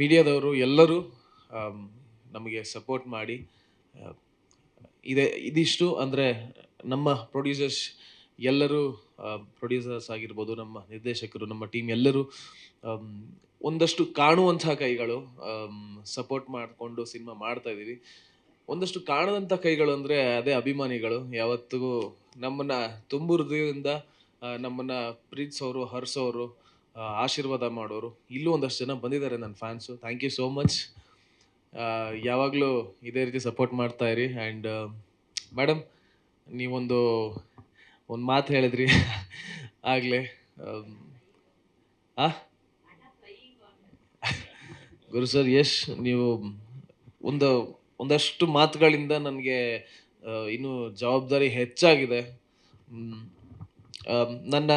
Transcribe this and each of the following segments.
ಮೀಡಿಯಾದವರು ಎಲ್ಲರೂ ನಮಗೆ ಸಪೋರ್ಟ್ ಮಾಡಿ ಇದೆ, ಇದಿಷ್ಟು. ಅಂದರೆ ನಮ್ಮ ಪ್ರೊಡ್ಯೂಸರ್ಸ್ ಎಲ್ಲರೂ ಪ್ರೊಡ್ಯೂಸರ್ಸ್ ಆಗಿರ್ಬೋದು, ನಮ್ಮ ನಿರ್ದೇಶಕರು, ನಮ್ಮ ಟೀಮ್ ಎಲ್ಲರೂ ಒಂದಷ್ಟು ಕಾಣುವಂಥ ಕೈಗಳು ಸಪೋರ್ಟ್ ಮಾಡಿಕೊಂಡು ಸಿನಿಮಾ ಮಾಡ್ತಾ ಇದ್ದೀವಿ. ಒಂದಷ್ಟು ಕಾಣದಂಥ ಕೈಗಳು ಅಂದರೆ ಅದೇ ಅಭಿಮಾನಿಗಳು. ಯಾವತ್ತಿಗೂ ನಮ್ಮನ್ನು ತುಂಬು ಹೃದಯದಿಂದ ನಮ್ಮನ್ನ ಪ್ರೀತಿಸೋರು, ಹರಿಸೋರು ಆಶೀರ್ವಾದ ಮಾಡೋರು. ಇಲ್ಲೂ ಒಂದಷ್ಟು ಜನ ಬಂದಿದ್ದಾರೆ ನನ್ನ fans thank you so much ಯಾವಾಗಲೂ ಇದೇ ರೀತಿ ಸಪೋರ್ಟ್ ಮಾಡ್ತಾ ಇರಿ ಆ್ಯಂಡ್ ಮೇಡಮ್ ನೀವೊಂದು, ಒಂದು ಮಾತು ಹೇಳಿದ್ರಿ. ಆಗಲೇ ಆ? ಗುರು ಸರ್ ಯಶ್ ನೀವು ಒಂದು, ಒಂದಷ್ಟು ಮಾತುಗಳಿಂದ ನನಗೆ ಇನ್ನೂ ಜವಾಬ್ದಾರಿ ಹೆಚ್ಚಾಗಿದೆ. ನನ್ನ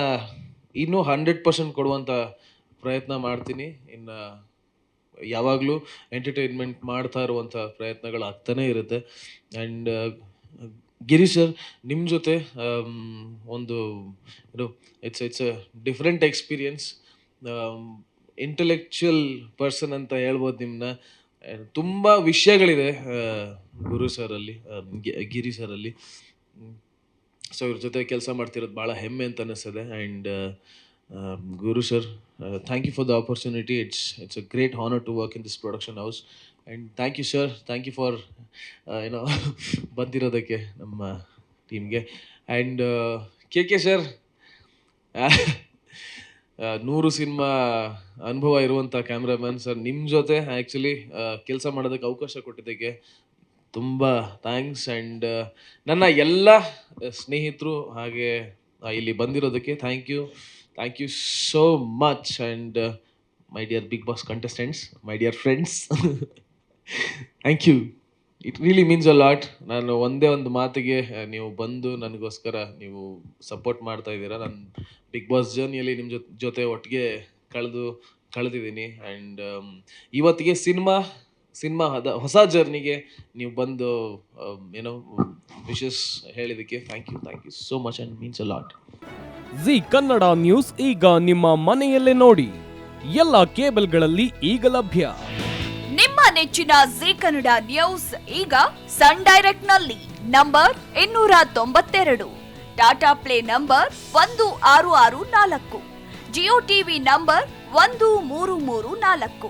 ಇನ್ನೂ ಹಂಡ್ರೆಡ್ ಪರ್ಸೆಂಟ್ ಕೊಡುವಂಥ ಪ್ರಯತ್ನ ಮಾಡ್ತೀನಿ. ಇನ್ನು ಯಾವಾಗಲೂ ಎಂಟರ್ಟೈನ್ಮೆಂಟ್ ಮಾಡ್ತಾ ಇರುವಂಥ ಪ್ರಯತ್ನಗಳು ಆಗ್ತಾನೇ ಇರುತ್ತೆ. ಆ್ಯಂಡ್ ಗಿರಿ ಸರ್ ನಿಮ್ಮ ಜೊತೆ ಒಂದು ಇದು it's it's a different experience intellectual person ಅಂತ ಹೇಳ್ಬೋದು ನಿಮ್ಮನ್ನ ತುಂಬ ವಿಷಯಗಳಿದೆ ಆ, ಗುರು ಸರಲ್ಲಿ ಗಿರಿ ಸರಲ್ಲಿ ಸೊ ಇವ್ರ ಜೊತೆ ಕೆಲಸ ಮಾಡ್ತಿರೋದು ಭಾಳ ಹೆಮ್ಮೆ ಅಂತ ಅನ್ನಿಸ್ತದೆ and Guru sir thank you for the opportunity it's it's a great honour to work in this production house and thank you sir thank you for ಏನೋ ಬಂದಿರೋದಕ್ಕೆ ನಮ್ಮ ಟೀಮ್ಗೆ ಆ್ಯಂಡ್ ಕೆ ಕೆ ಸರ್ ನೂರು ಸಿನಿಮಾ ಅನುಭವ ಇರುವಂಥ cameraman sir ನಿಮ್ಮ ಜೊತೆ actually ಕೆಲಸ ಮಾಡೋದಕ್ಕೆ ಅವಕಾಶ ಕೊಟ್ಟಿದ್ದಕ್ಕೆ ತುಂಬ ಥ್ಯಾಂಕ್ಸ್ ಆ್ಯಂಡ್ ನನ್ನ ಎಲ್ಲ ಸ್ನೇಹಿತರು ಹಾಗೆ ಇಲ್ಲಿ ಬಂದಿರೋದಕ್ಕೆ thank you thank you so much and my dear Bigg Boss contestants my dear friends thank you it really means a lot ನಾನು ಒಂದೇ ಒಂದು ಮಾತಿಗೆ ನೀವು ಬಂದು ನನಗೋಸ್ಕರ ನೀವು ಸಪೋರ್ಟ್ ಮಾಡ್ತಾ ಇದ್ದೀರಾ. ನಾನು ಬಿಗ್ ಬಾಸ್ ಜರ್ನಿಯಲ್ಲಿ ನಿಮ್ಮ ಜೊತೆ ಜೊತೆ ಒಟ್ಟಿಗೆ ಕಳೆದು, ಕಳೆದಿದ್ದೀನಿ. ಆ್ಯಂಡ್ ಇವತ್ತಿಗೆ ಸಿನಿಮಾ ಸಿನಿಮಾ ಅದ ಹೊಸ ಜರ್ನಿಗೆ ನೀವು ಬಂದು ಏನೋ wishes ಹೇಳಿದಕ್ಕೆ thank you thank you so much and means a lot Zee Kannada news ಈಗ ನಿಮ್ಮ ಮನೆಯಲ್ಲೇ ನೋಡಿ ಎಲ್ಲ ಕೇಬಲ್ಗಳಲ್ಲಿ ಈಗ ಲಭ್ಯ. ನಿಮ್ಮ ನೆಚ್ಚಿನ ಜಿ ಕನ್ನಡ ನ್ಯೂಸ್ ಈಗ ಸನ್ ಡೈರೆಕ್ಟ್ನಲ್ಲಿ ನಂಬರ್ ಇನ್ನೂರ ತೊಂಬತ್ತೆರಡು. ಟಾಟಾ ಪ್ಲೇ ನಂಬರ್ ಒಂದು ಆರು ಆರು ನಾಲ್ಕು. ಜಿಯೋ ಟಿವಿ ನಂಬರ್ ಒಂದು ಮೂರು ಮೂರು ನಾಲ್ಕು.